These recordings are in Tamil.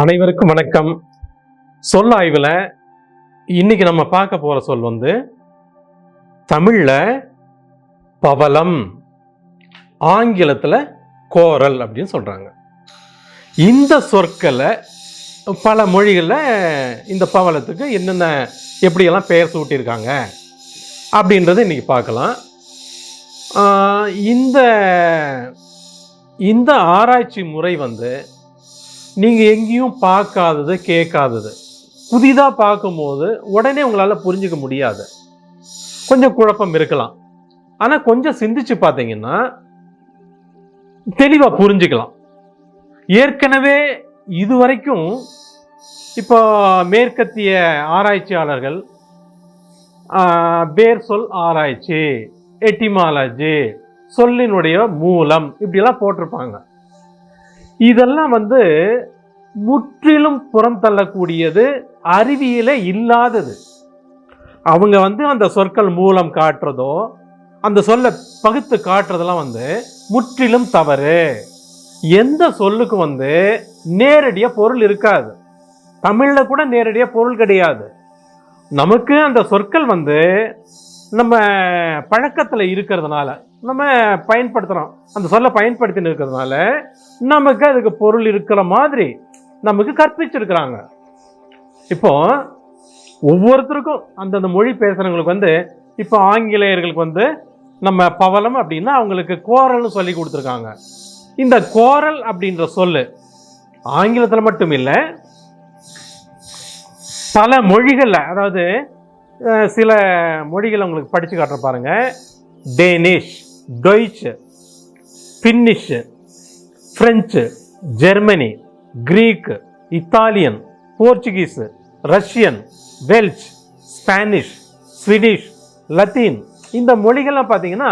அனைவருக்கும் வணக்கம். சொல் ஆய்வில் இன்னைக்கு நம்ம பார்க்க போகிற சொல் வந்து தமிழில் பவளம் ஆங்கிலத்தில் கோரல் அப்படின்னு சொல்கிறாங்க இந்த சொற்களை பல மொழிகளில் இந்த பவளத்துக்கு என்னென்ன எப்படியெல்லாம் பெயர் சூட்டியிருக்காங்க அப்படின்றத இன்றைக்கி பார்க்கலாம். இந்த இந்த ஆராய்ச்சி முறை வந்து நீங்கள் எங்கேயும் பார்க்காதது கேட்காதது. புதிதாக பார்க்கும்போது உடனே உங்களால் புரிஞ்சுக்க முடியாது. கொஞ்சம் குழப்பம் இருக்கலாம். ஆனால் கொஞ்சம் சிந்திச்சு பார்த்தீங்கன்னா தெளிவாக புரிஞ்சுக்கலாம். ஏற்கனவே இதுவரைக்கும் இப்போ மேற்கத்திய ஆராய்ச்சியாளர்கள் பேர் சொல் ஆராய்ச்சி எட்டிமாலஜி சொல்லினுடைய மூலம் இப்படியெல்லாம் போட்டிருப்பாங்க. இதெல்லாம் வந்து முற்றிலும் புறந்தள்ளக்கூடியது அறிவியலே இல்லாதது. அவங்க வந்து அந்த சொற்கள் மூலம் காட்டுறதோ அந்த சொல்லை பகுத்து காட்டுறதெல்லாம் வந்து முற்றிலும் தவறு. எந்த சொல்லுக்கும் வந்து நேரடியாக பொருள் இருக்காது. தமிழில் கூட நேரடியாக பொருள் கிடையாது. நமக்கு அந்த சொற்கள் வந்து நம்ம பழக்கத்தில் இருக்கிறதுனால நம்ம பயன்படுத்துகிறோம் அந்த சொல்லை பயன்படுத்தின்னு இருக்கிறதுனால நமக்கு அதுக்கு பொருள் இருக்கிற மாதிரி நமக்கு கற்பிச்சிருக்கிறாங்க. இப்போ ஒவ்வொருத்தருக்கும் அந்தந்த மொழி பேசுகிறவங்களுக்கு வந்து இப்போ ஆங்கிலேயர்களுக்கு வந்து நம்ம பவலம் அப்படின்னா அவங்களுக்கு கோரல்னு சொல்லி கொடுத்துருக்காங்க. இந்த கோரல் அப்படின்ற சொல்லு ஆங்கிலத்தில் மட்டும் இல்லை பல மொழிகளில் அதாவது சில மொழிகளை உங்களுக்கு படித்து காட்டுற பாருங்கள் Danish Deutsch Finnish French Germany Greek Italian Portuguese Russian Welsh Spanish Swedish Latin இந்த மொழிகள்லாம் பார்த்தீங்கன்னா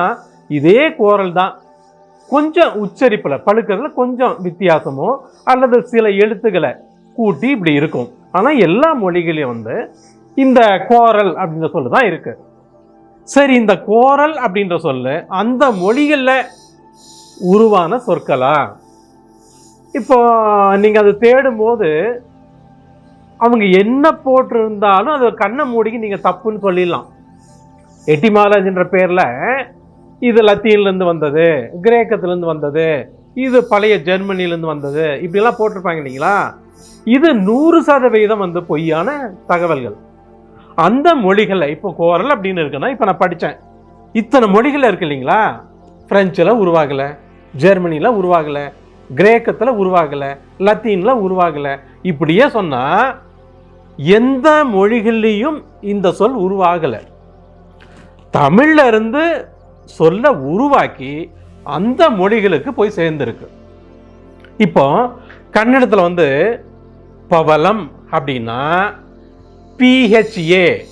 இதே கோரல் தான். கொஞ்சம் உச்சரிப்பில் பழுக்கிறதுல கொஞ்சம் வித்தியாசமோ அல்லது சில எழுத்துக்களை கூட்டி இப்படி இருக்கும். ஆனால் எல்லா மொழிகளையும் வந்து இந்த கோரல் அப்படின்ற சொல்லு தான் இருக்கு. சரி இந்த கோரல் அப்படின்ற சொல்லு அந்த மொழிகளில் உருவான சொற்களா? இப்போ நீங்கள் அது தேடும்போது அவங்க என்ன போட்டிருந்தாலும் அது கண்ணை மூடிக்கு நீங்கள் தப்புன்னு சொல்லிடலாம். எட்டிமாலஜின்ற பேரில் இது லத்தீன்லேருந்து வந்தது கிரேக்கத்துலேருந்து வந்தது இது பழைய ஜெர்மனிலேருந்து வந்தது இப்படிலாம் போட்டிருப்பாங்க இல்லைங்களா? இது நூறு சதவீதம் வந்து பொய்யான தகவல்கள். அந்த மொழிகளை இப்போ கோரல் அப்படின்னு இருக்குன்னா இப்போ நான் படித்தேன் இத்தனை மொழிகள் இருக்கு இல்லைங்களா? ஃப்ரெஞ்சில் உருவாகலை ஜெர்மனியில் உருவாகலை கிரேக்கத்தில் உருவாகலை லத்தீனில் உருவாகலை. இப்படியே சொன்னால் எந்த மொழிகள்லேயும் இந்த சொல் உருவாகலை. தமிழ்ல இருந்து சொல்ல உருவாக்கி அந்த மொழிகளுக்கு போய் சேர்ந்துருக்கு. இப்போ கன்னடத்தில் வந்து பவலம் அப்படின்னா பிஹெச்ஏ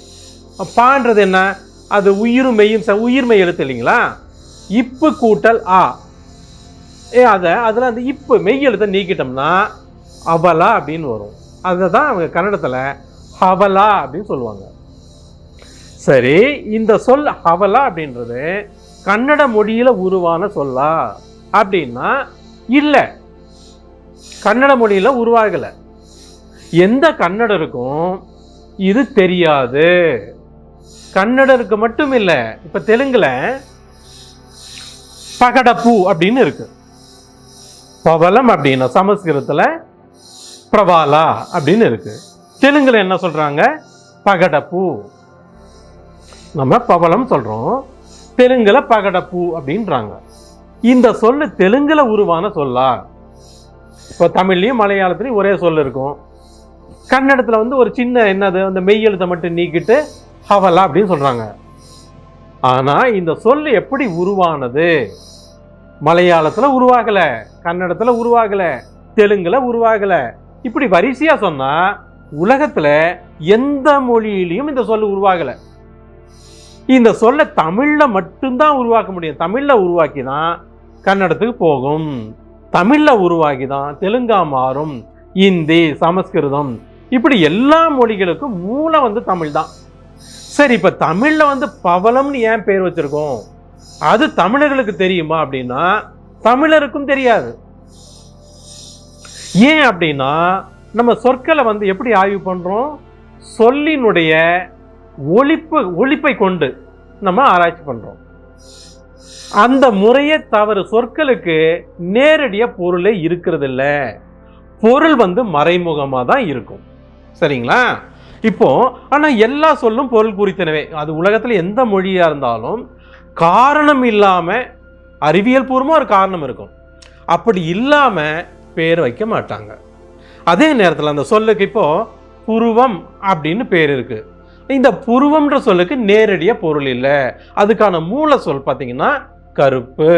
பான்றது என்ன? அது உயிரும் மெய்யும் ச- உயிர்மை எழுத்து இல்லைங்களா? இப்பு கூட்டல் ஆ. ஏ அதை அதில் அந்த இப்பு மெய் எழுத்தை நீக்கிட்டோம்னா அவலா அப்படின்னு வரும். அதை தான் அவங்க கன்னடத்தில் ஹவலா அப்படின்னு சொல்லுவாங்க. சரி இந்த சொல் ஹவலா அப்படின்றது கன்னட மொழியில் உருவான சொல்லா. அப்படின்னா இல்லை. கன்னட மொழியில் உருவாகலை. எந்த கன்னடருக்கும் இது தெரியாது. கன்னடருக்கு மட்டும் இல்லை இப்போ தெலுங்குல பகடப்பூ அப்படின்னு இருக்கு. பவலம் அப்படின்னா சமஸ்கிருதத்தில் பிரபாலா அப்படின்னு இருக்கு. தெலுங்குல என்ன சொல்றாங்க? பகடப்பூ நம்ம பவளம் சொல்கிறோம் தெலுங்குல பகடப்பூ அப்படின்றாங்க. இந்த சொல்லு தெலுங்குல உருவான சொல்லா. இப்போ தமிழ்லையும் மலையாளத்துலையும் ஒரே சொல் இருக்கும். கன்னடத்தில் வந்து ஒரு சின்ன என்னது அந்த மெய் எழுத்தை மட்டும் நீக்கிட்டு ஹவலா அப்படின்னு சொல்கிறாங்க ஆனால் இந்த சொல் எப்படி உருவானது? மலையாளத்தில் உருவாகலை கன்னடத்தில் உருவாகலை தெலுங்கில் உருவாகலை. இப்படி வரிசையாக சொன்னால் உலகத்தில் எந்த மொழியிலையும் இந்த சொல் உருவாகலை. இந்த சொல்லை தமிழில் மட்டும்தான் உருவாக்க முடியும். தமிழில் உருவாக்கி தான் கன்னடத்துக்கு போகும். தமிழில் உருவாகி தான் தெலுங்கா மாறும். இந்தி சமஸ்கிருதம் இப்படி எல்லா மொழிகளுக்கும் மூலம் வந்து தமிழ் தான் சரி இப்போ தமிழில் வந்து பவளம்னு ஏன் பேர் வச்சுருக்கோம்? அது தமிழர்களுக்கு தெரியுமா அப்படின்னா தமிழருக்கும் தெரியாது. ஏன் அப்படின்னா நம்ம சொற்களை வந்து எப்படி ஆய்வு பண்ணுறோம் சொல்லினுடைய ஒழிப்பு ஒழிப்பை கொண்டு நம்ம ஆராய்ச்சி பண்ணுறோம் அந்த முறையே தவறு சொற்களுக்கு நேரடியாக பொருளே இருக்கிறதில்ல. பொருள் வந்து மறைமுகமாக தான் இருக்கும். சரிங்களா? இப்போ ஆனால் எல்லா சொல்லும் பொருள் குறித்தனவே. அது உலகத்தில் எந்த மொழியாக இருந்தாலும் காரணம் இல்லாமல் அறிவியல் பூர்வமாக ஒரு காரணம் இருக்கும். அப்படி இல்லாமல் பேர் வைக்க மாட்டாங்க. அதே நேரத்தில் அந்த சொல்லுக்கு இப்போ புருவம் அப்படின்னு பேர் இருக்குது இந்த புருவம்ன்ற சொல்லுக்கு நேரடியாக பொருள் இல்லை. அதுக்கான மூல சொல் பார்த்தீங்கன்னா கருப்பு.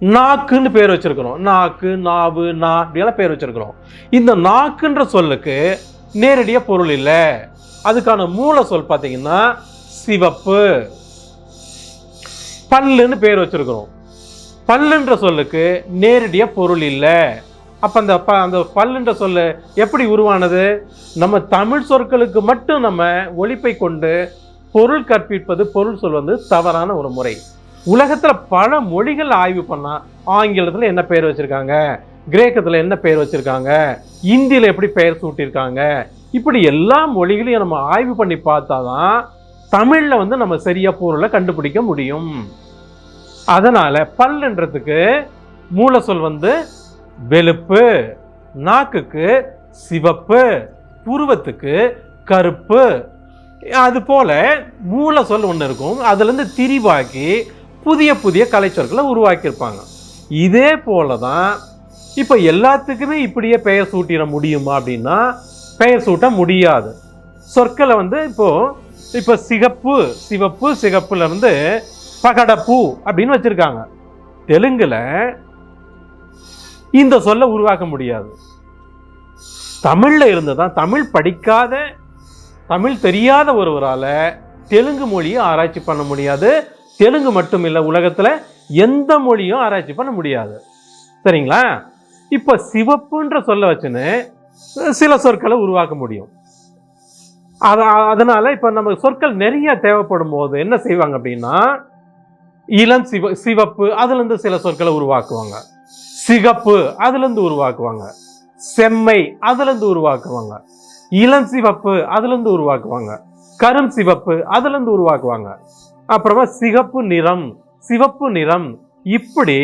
நாக்குன்னு பேர் வச்சிருக்கிறோம். நாக்கு நாவு நா இப்படியெல்லாம் பேர் வச்சிருக்கிறோம். இந்த நாக்குன்ற சொல்லுக்கு நேரடியாக பொருள் இல்லை. அதுக்கான மூல சொல் பார்த்தீங்கன்னா சிவப்பு. பல்லுன்னு பேர் வச்சிருக்கிறோம். பல்லுன்ற சொல்லுக்கு நேரடியாக பொருள் இல்லை. அப்போ அந்த ப அந்த பல்லுன்ற சொல்லு எப்படி உருவானது? நம்ம தமிழ் சொற்களுக்கு மட்டும் நம்ம ஒழிப்பை கொண்டு பொருள் கற்பிப்பது பொருள் சொல் வந்து தவறான ஒரு முறை. உலகத்தில் பல மொழிகள் ஆய்வு பண்ணால் ஆங்கிலத்தில் என்ன பேர் வச்சுருக்காங்க? கிரேக்கத்தில் என்ன பெயர் வச்சுருக்காங்க? இந்தியில் எப்படி பெயர் சூட்டியிருக்காங்க? இப்படி எல்லா மொழிகளையும் நம்ம ஆய்வு பண்ணி பார்த்தா தான் தமிழில் வந்து நம்ம சரியாக பொருளை கண்டுபிடிக்க முடியும். அதனால் பல்லுன்றதுக்கு மூல சொல் வந்து வெளுப்பு நாக்குக்கு சிவப்பு புருவத்துக்கு கருப்பு. அது போல் மூல சொல் ஒன்று இருக்கும் அதுலேருந்து திரிவாக்கி புதிய புதிய கலைச்சொற்களை உருவாக்கியிருப்பாங்க. இதே போல தான் இப்போ எல்லாத்துக்குமே இப்படியே பெயர் சூட்டிட முடியுமா அப்படின்னா பெயர் சூட்ட முடியாது. சொற்களை வந்து இப்போது இப்போ சிகப்பு சிவப்பு சிகப்புலேருந்து பகடப்பூ அப்படின்னு வச்சிருக்காங்க. தெலுங்கில் இந்த சொல்ல உருவாக்க முடியாது. தமிழில் இருந்து தான் தமிழ் படிக்காத தமிழ் தெரியாத ஒருவரால் தெலுங்கு மொழியை ஆராய்ச்சி பண்ண முடியாது. தெலுங்கு மட்டும் இல்லை உலகத்தில் எந்த மொழியும் ஆராய்ச்சி பண்ண முடியாது. சரிங்களா? இப்போ சிவப்புன்ற சொல்ல வச்சுன்னு சில சொற்களை உருவாக்க முடியும். அத அதனால் இப்போ நம்ம சொற்கள் நிறைய தேவைப்படும் போது என்ன செய்வாங்க அப்படின்னா இளம் சிவ சிவப்பு அதுலேருந்து சில சொற்களை உருவாக்குவாங்க. சிகப்பு அதுலேருந்து உருவாக்குவாங்க. செம்மை அதுலேருந்து உருவாக்குவாங்க. இளம் சிவப்பு அதுலேருந்து உருவாக்குவாங்க. கரும் சிவப்பு அதுலேருந்து உருவாக்குவாங்க. அப்புறமா சிகப்பு நிறம் சிவப்பு நிறம். இப்படி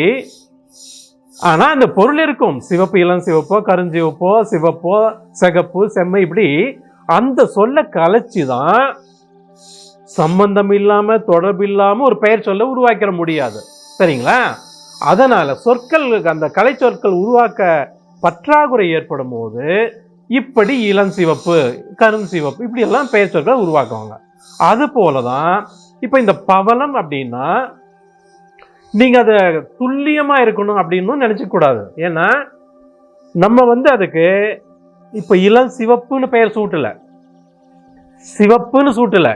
ஆனால் அந்த பொருள் இருக்கும். சிவப்பு இளம் சிவப்போ கருஞ்சிவப்போ சிவப்போ சிகப்பு செம்மை இப்படி அந்த சொல்ல கலைச்சி தான் சம்பந்தம் இல்லாமல் தொடர்பு இல்லாமல் ஒரு பெயர் சொல்ல உருவாக்கிட முடியாது. சரிங்களா? அதனால் சொற்கள் அந்த கலை சொற்கள் உருவாக்க பற்றாக்குறை ஏற்படும் போது இப்படி இளம் சிவப்பு கரும் சிவப்பு பெயர் சொற்களை உருவாக்குவாங்க. அது போலதான் இப்போ இந்த பவளம் அப்படின்னா நீங்கள் அதை துல்லியமாக இருக்கணும் அப்படின்னு நினைச்சுக்க கூடாது. ஏன்னா நம்ம வந்து அதுக்கு இப்போ இளம் சிவப்புன்னு பெயர் சூட்டலை. சிவப்புன்னு சூட்டலை.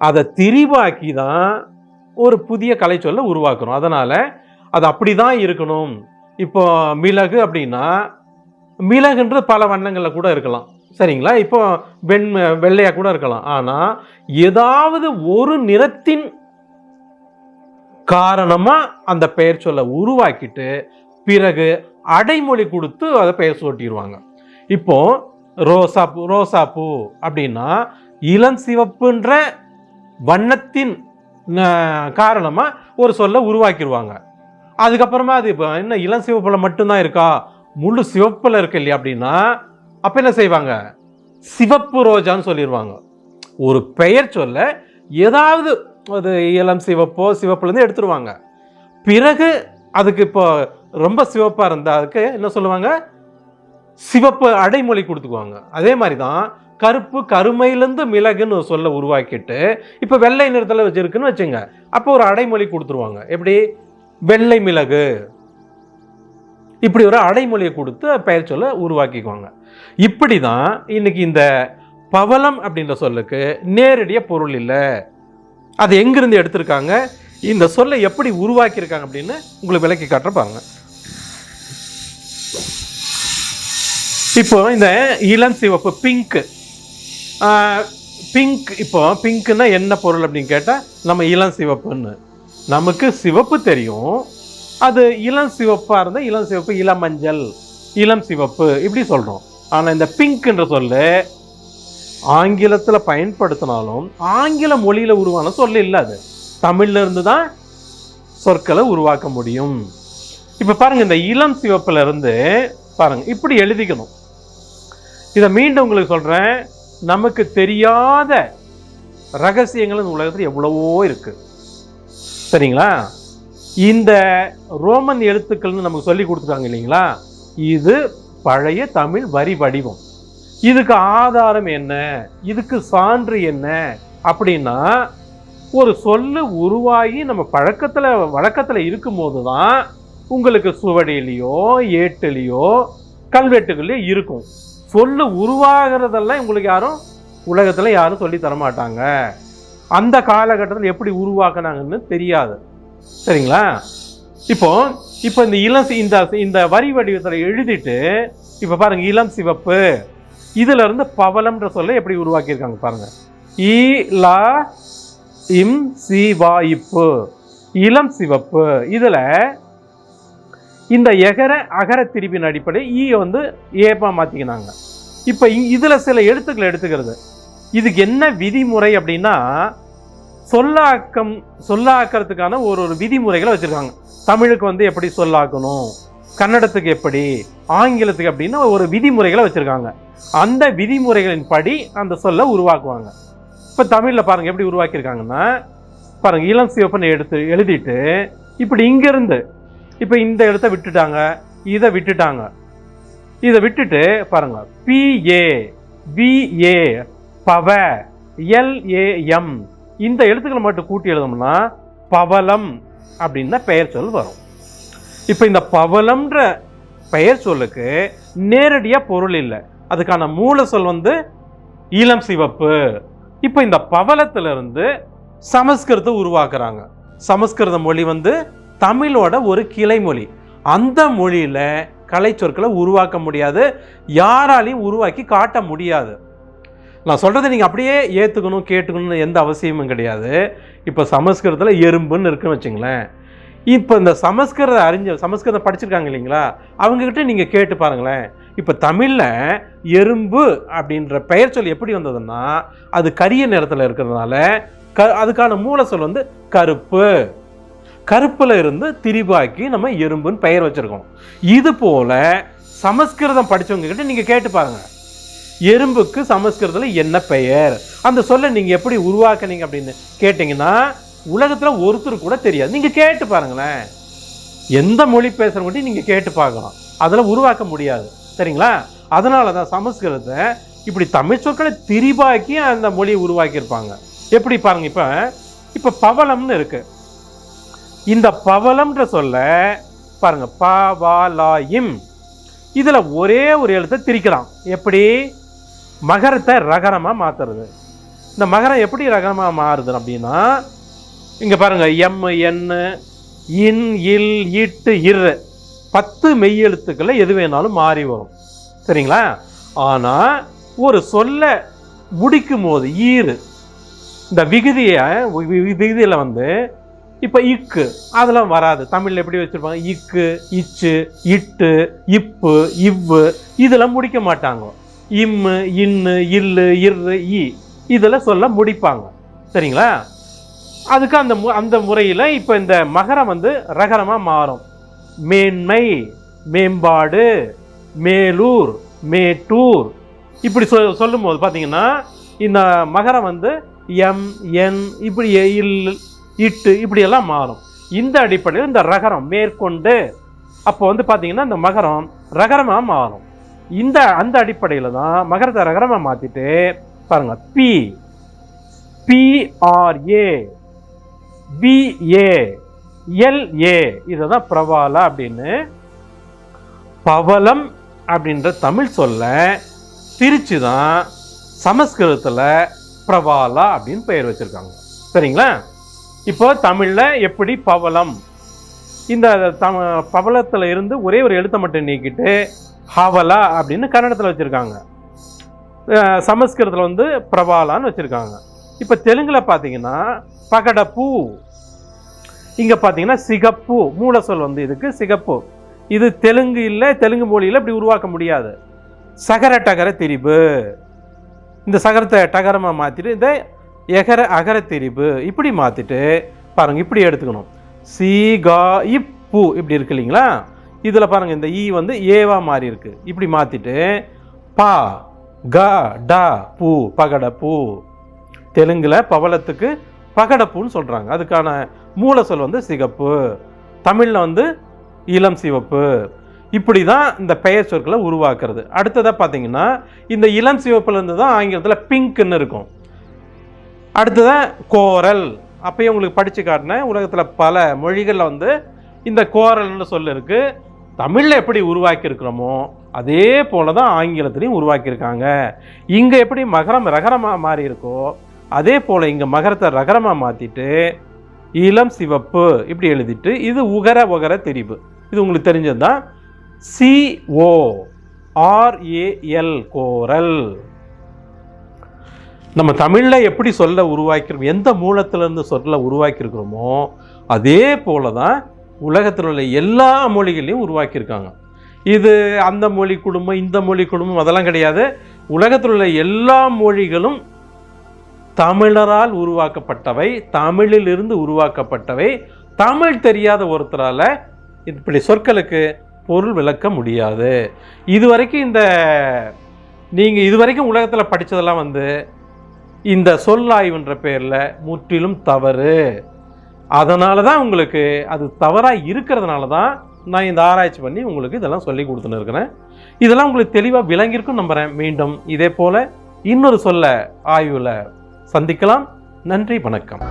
அதை திரிவாக்கி தான் ஒரு புதிய கலைச்சொல்லை உருவாக்கணும். அதனால் அது அப்படி தான் இருக்கணும். இப்போ மிளகு அப்படின்னா மிளகுன்றது பல வண்ணங்களில் கூட இருக்கலாம். சரிங்களா? இப்போ வெண் வெள்ளையாக கூட இருக்கலாம். ஆனால் ஏதாவது ஒரு நிறத்தின் காரணமாக அந்த பெயர் சொல்ல உருவாக்கிட்டு பிறகு அடைமொழி கொடுத்து அதை பெயர் சூட்டிடுவாங்க. இப்போ ரோசா பூ ரோசா பூ அப்படின்னா இளம் சிவப்புன்ற வண்ணத்தின் காரணமாக ஒரு சொல்ல உருவாக்கிடுவாங்க. அதுக்கப்புறமா அது இப்போ என்ன இளம் சிவப்பில் மட்டும்தான் இருக்கா? முழு சிவப்பில் இருக்கு இல்லையா அப்படின்னா அப்போ என்ன செய்வாங்க? சிவப்பு ரோஜான்னு சொல்லிடுவாங்க ஒரு பெயர் சொல்ல ஏதாவது அது இளம் சிவப்போ சிவப்புலேருந்து எடுத்துருவாங்க. பிறகு அதுக்கு இப்போ ரொம்ப சிவப்பாக இருந்தால் அதுக்கு என்ன சொல்லுவாங்க? சிவப்பு அடைமொழி கொடுத்துக்குவாங்க. அதே மாதிரி தான் கருப்பு கருமையிலேருந்து மிளகுன்னு ஒரு சொல்ல உருவாக்கிட்டு இப்போ வெள்ளை நிறத்தில் வச்சுருக்குன்னு வச்சுங்க. அப்போ ஒரு அடைமொழி கொடுத்துருவாங்க. எப்படி? வெள்ளை மிளகு. இப்படி ஒரு அடைமொழியை கொடுத்து பெயர் சொல்ல உருவாக்கிக்குவாங்க. இப்படி தான் இன்னைக்கு இந்த பவளம் அப்படின்ற சொல்லுக்கு நேரடியாக பொருள் இல்லை. அது எங்கிருந்து எடுத்திருக்காங்க? இந்த சொல்லை எப்படி உருவாக்கியிருக்காங்க அப்படின்னு உங்களுக்கு விளக்கி காட்டுற பாருங்க. இப்போ இந்த இளம் சிவப்பு பிங்க்கு பிங்க் இப்போ பிங்க்குன்னா என்ன பொருள் அப்படின்னு கேட்டால் நம்ம இளம் சிவப்புன்னு. நமக்கு சிவப்பு தெரியும் அது இளம் சிவப்பாக இருந்தால் இளம் சிவப்பு இளம் மஞ்சள் இளம் சிவப்பு இப்படி சொல்கிறோம் ஆனால் இந்த பிங்க்ன்ற சொல்லு ஆங்கிலத்தில் பயன்படுத்தினாலும் ஆங்கில மொழியில் உருவான சொல்லு இல்லை அது. தமிழ்ல இருந்து தான் சொற்களை உருவாக்க முடியும். இப்போ பாருங்கள் இந்த இளம் சிவப்புல இருந்து இப்படி எழுதிக்கணும். இதை மீண்டும் உங்களுக்கு சொல்கிறேன் நமக்கு தெரியாத ரகசியங்கள் இந்த உலகத்தில் எவ்வளவோ இருக்குது சரிங்களா? இந்த ரோமன் எழுத்துக்கள்னு நமக்கு சொல்லி கொடுத்துட்டாங்க இல்லைங்களா? இது பழைய தமிழ் வரி வடிவம். இதுக்கு ஆதாரம் என்ன? இதுக்கு சான்று என்ன? அப்படின்னா ஒரு சொல்லு உருவாகி நம்ம பழக்கத்தில் வழக்கத்தில் இருக்கும்போது தான் உங்களுக்கு சுவடியிலையோ ஏட்டுலேயோ கல்வெட்டுகள்லையோ இருக்கும். சொல்லு உருவாகிறதெல்லாம் உங்களுக்கு யாரும் உலகத்தில் யாரும் சொல்லி தர மாட்டாங்க அந்த காலகட்டத்தில் எப்படி உருவாக்குனாங்கன்னு தெரியாது. சரிங்களா? இப்போ இப்போ இந்த இளம் சி- இந்த இந்த வரி வடிவத்தில் எழுதிட்டு இப்போ பாருங்க இளம் சிவப்பு. இதுல இருந்து பவளம்ன்ற சொல்ல எப்படி உருவாக்கியிருக்காங்க பாருங்க. இ லா இம் சி இளம் சிவப்பு. இதில் இந்த எகர அகர திரிபின் அடிப்படை ஈ வந்து ஏப்பா மாத்திக்கினாங்க. இப்போ இ- சில எழுத்துக்களை எடுத்துக்கிறது. இதுக்கு என்ன விதிமுறை அப்படின்னா சொல்லாக்கம் சொல்லாக்கிறதுக்கான ஒரு ஒரு விதிமுறைகளை வச்சுருக்காங்க. தமிழுக்கு வந்து எப்படி சொல்லாக்கணும் கன்னடத்துக்கு எப்படி ஆங்கிலத்துக்கு அப்படின்னு ஒரு விதிமுறைகளை வச்சுருக்காங்க. அந்த விதிமுறைகளின் படி அந்த சொல்லை உருவாக்குவாங்க. இப்போ தமிழில் பாருங்கள் எப்படி உருவாக்கியிருக்காங்கன்னா பாருங்கள் இளம் சிவப்பனை எடுத்து எழுதிட்டு இப்படி இங்கேருந்து இப்போ இந்த இடத்த விட்டுட்டாங்க இதை விட்டுட்டாங்க. இதை விட்டுட்டு பாருங்கள் பிஏ பிஏ பவ எல்ஏஎம் இந்த எழுத்துக்களை மட்டும் கூட்டி எழுதணும்னா பவளம் அப்படின்னு பெயர் சொல் வரும். இப்போ இந்த பவளம்ன்ற பெயர் சொல்லுக்கு நேரடியாக பொருள் இல்லை. அதுக்கான மூல சொல் வந்து இளம் சிவப்பு. இப்போ இந்த பவலத்திலிருந்து சமஸ்கிருதம் உருவாக்குறாங்க. சமஸ்கிருத மொழி வந்து தமிழோட ஒரு கிளை மொழி. அந்த மொழியில் கலை சொற்களை உருவாக்க முடியாது. யாராலையும் உருவாக்கி காட்ட முடியாது. நான் சொல்கிறத நீங்கள் அப்படியே ஏற்றுக்கணும் கேட்டுக்கணும்னு எந்த அவசியமும் கிடையாது. இப்போ சமஸ்கிருதத்தில் எறும்புன்னு இருக்குன்னு வச்சுங்களேன். இப்போ இந்த சமஸ்கிருத அறிஞ்ச சமஸ்கிருதம் படிச்சிருக்காங்க இல்லைங்களா? அவங்கக்கிட்ட நீங்கள் கேட்டு பாருங்களேன். இப்போ தமிழில் எறும்பு அப்படின்ற பெயர் சொல் எப்படி வந்ததுன்னா அது கரிய நிறத்தில் இருக்கிறதுனால க அதுக்கான மூல சொல் வந்து கருப்பு. கருப்பில் இருந்து திரிபாக்கி நம்ம எறும்புன்னு பெயர் வச்சுருக்கோம். இது போல் சமஸ்கிருதம் படித்தவங்க கிட்ட நீங்கள் கேட்டு பாருங்கள் எறும்புக்கு சமஸ்கிருதத்தில் என்ன பெயர்? அந்த சொல்லை நீங்கள் எப்படி உருவாக்குனீங்க அப்படின்னு கேட்டிங்கன்னா உலகத்தில் ஒருத்தர் கூட தெரியாது. நீங்கள் கேட்டு பாருங்களேன். எந்த மொழி பேசுறவங்ககிட்ட நீங்கள் கேட்டு பார்க்கலாம். அதெல்லாம் உருவாக்க முடியாது. சரிங்களா? அதனால தான் சமஸ்கிருதத்தை இப்படி தமிழ் சொற்களை திரிபாக்கி அந்த மொழியை உருவாக்கியிருப்பாங்க. எப்படி பாருங்க இப்போ. இப்போ பவளம்னு இருக்குது இந்த பவளம்ன்ற சொல்ல பாருங்கள் ப வா லா இம். ஒரே ஒரு எழுத்தை திரிக்கலாம் எப்படி? மகரத்தை ரகரமாக மாற்றுறது இந்த மகரம் எப்படி ரகரமாக மாறுது அப்படின்னா இங்கே பாருங்க எம் என் இன் இல் இட்டு இர் பத்து மெய்யெழுத்துக்களை எது வேணாலும் மாறி வரும். சரிங்களா? ஆனால் ஒரு சொல்ல முடிக்கும் போது ஈறு. இந்த விகுதியை வி- வந்து இப்போ இக்கு அதெல்லாம் வராது. தமிழில் எப்படி வச்சுருப்பாங்க? இக்கு இச்சு இட்டு இப்பு இவ்வு இதெல்லாம் முடிக்க மாட்டாங்க. இம்மு இன்னு இல்லு இரு இ இதெல்லாம் சொல்ல முடிப்பாங்க. சரிங்களா? அதுக்கு அந்த மு- அந்த முறையில் இப்போ இந்த மகரம் வந்து ரகரமாக மாறும். மேன்மை மேம்பாடு மேலூர் மேட்டூர். இப்படி சொ சொல்லும்போது பார்த்தீங்கன்னா இந்த மகரம் வந்து எம் என் இப்படி இல் இட்டு இப்படியெல்லாம் மாறும். இந்த அடிப்படையில் இந்த ரகரம் மேற்கொண்டு அப்போ வந்து பார்த்தீங்கன்னா இந்த மகரம் ரகரமாக மாறும். இந்த அந்த அடிப்படையில் தான் மகரத்தை ரகரமாக மாற்றிட்டு பாருங்க. பி பிஆர்ஏ பிஏ எல்ஏ இதை தான் பிரபாலா அப்படின்னு பவளம் அப்படின்ற தமிழ் சொல்ல பிரித்து தான் சமஸ்கிருதத்தில் பிரபாலா அப்படின்னு பெயர் வச்சிருக்காங்க. சரிங்களா? இப்போ தமிழில் எப்படி பவலம் இந்த தம பவலத்தில் இருந்து ஒரே ஒரு எழுத்தை மட்டும் நீக்கிட்டு ஹவலா அப்படின்னு கன்னடத்தில் வச்சுருக்காங்க. சமஸ்கிருதத்தில் வந்து பிரபாலான்னு வச்சுருக்காங்க. இப்போ தெலுங்கில் பார்த்தீங்கன்னா பகடப்பூ. இங்கே பார்த்தீங்கன்னா சிகப்பு. மூல சொல் வந்து இதுக்கு சிகப்பு. இது தெலுங்கு இல்லை தெலுங்கு மொழியில் இப்படி உருவாக்க முடியாது. சகர டகர திரிபு. இந்த சகரத்தை டகரமாக மாற்றிட்டு இந்த எகர அகர திரிபு இப்படி மாற்றிட்டு பாருங்கள் இப்படி எடுத்துக்கணும். சீகா கா இப்பு இப்படி இருக்கு இல்லைங்களா? இதில் பாருங்கள் இந்த ஈ வந்து ஏவா மாறி இருக்கு. இப்படி மாற்றிட்டு பா க டா பூ பகட பூ. தெலுங்கில் பவளத்துக்கு பகடப்பூன்னு சொல்கிறாங்க அதுக்கான மூல சொல் வந்து சிகப்பு. தமிழில் வந்து இளம் சிவப்பு. இப்படி தான் இந்த பெயர் சொற்களை உருவாக்குறது. அடுத்ததாக பார்த்தீங்கன்னா இந்த இளம் சிவப்புலேருந்து தான் ஆங்கிலத்தில் பிங்க்னு இருக்கும். அடுத்ததான் கோரல். அப்பயும் உங்களுக்கு படித்து காட்டினேன். உலகத்தில் பல மொழிகளில் வந்து இந்த கோரல்னு சொல்லிருக்கு. தமிழில் எப்படி உருவாக்கியிருக்கிறோமோ அதே போல தான் ஆங்கிலத்துலேயும் உருவாக்கியிருக்காங்க. இங்கே எப்படி மகரம் ரகரமாக மாறி இருக்கோ அதே போல் இங்கே மகரத்தை ரகரமாக மாற்றிட்டு இளம் சிவப்பு இப்படி எழுதிட்டு இது உகர உகர தெரிவு இது உங்களுக்கு தெரிஞ்சது தான் சிஓ ஆர்ஏஎல் கோரல். நம்ம தமிழில் எப்படி சொல்ல உருவாக்கிறோம் எந்த மூலத்திலேருந்து சொல்ல உருவாக்கியிருக்கிறோமோ அதே போல தான் உலகத்தில் உள்ள எல்லா மொழிகளையும் உருவாக்கியிருக்காங்க. இது அந்த மொழி குடும்பம் இந்த மொழி குடும்பம் அதெல்லாம் கிடையாது. உலகத்தில் உள்ள எல்லா மொழிகளும் தமிழரால் உருவாக்கப்பட்டவை தமிழிலிருந்து உருவாக்கப்பட்டவை. தமிழ் தெரியாத ஒருத்தரால் இப்படி சொற்களுக்கு பொருள் விளக்க முடியாது. இதுவரைக்கும் இந்த நீங்கள் இதுவரைக்கும் உலகத்தில் படித்ததெல்லாம் வந்து இந்த சொல்லாய்வுன்ற பேரில் முற்றிலும் தவறு. அதனால தான் உங்களுக்கு அது தவறாக இருக்கிறதுனால தான் நான் இந்த ஆராய்ச்சி பண்ணி உங்களுக்கு இதெல்லாம் சொல்லி கொடுத்துன்னு இருக்கிறேன் இதெல்லாம் உங்களுக்கு தெளிவாக விளங்கியிருக்கும் நம்புகிறேன் மீண்டும் இதே போல் இன்னொரு சொல்ல ஆய்வில் சந்திக்கலாம். நன்றி வணக்கம்.